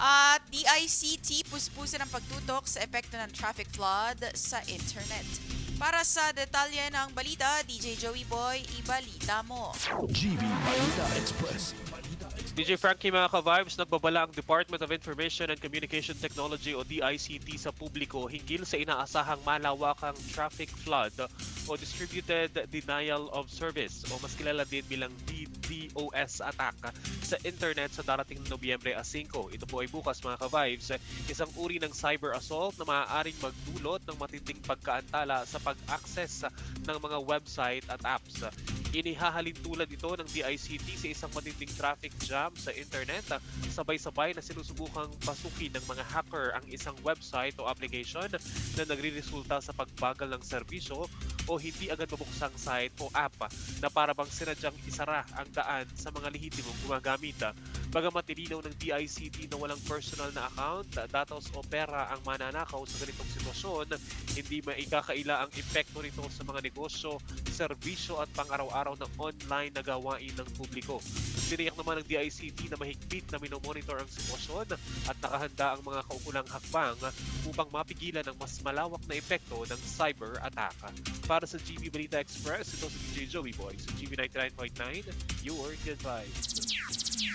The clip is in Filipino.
At DICT puspusan ang pagtutok sa epekto ng traffic flood sa internet. Para sa detalye ng balita, DJ Joey Boy, ibalita mo. GB Balita Express. DJ Frankie mga ka-vibes, nagbabala ang Department of Information and Communication Technology o DICT sa publiko hinggil sa inaasahang malawakang traffic flood o Distributed Denial of Service o mas kilala din bilang DDoS attack sa internet sa darating Nobyembre 5. Ito po ay bukas mga ka-vibes, isang uri ng cyber assault na maaaring magdulot ng matinding pagkaantala sa pag-access ng mga website at apps. Inihahalin tulad ito ng DICT sa isang matinding traffic jam sa internet. Sabay-sabay na sinusubukang pasukin ng mga hacker ang isang website o application na nagre-resulta sa pagbagal ng serbisyo o hindi agad mabuksang site o app na para bang sinadyang isara ang daan sa mga lehitimong gumagamit. Bagamat nilinaw ng DICT na walang personal na account, datos o pera ang mananakaw sa ganitong sitwasyon, hindi maikakaila ang epekto nito sa mga negosyo, serbisyo at pang-araw-araw na online na gawain ng publiko. Tiniyak naman ng DICT na mahigpit na minomonitor ang sitwasyon at nakahanda ang mga kaukulang hakbang upang mapigilan ang mas malawak na epekto ng cyber attack. Para sa GB Balita Express, ito si DJ Joey Boy sa GB 99.9, your good vibes.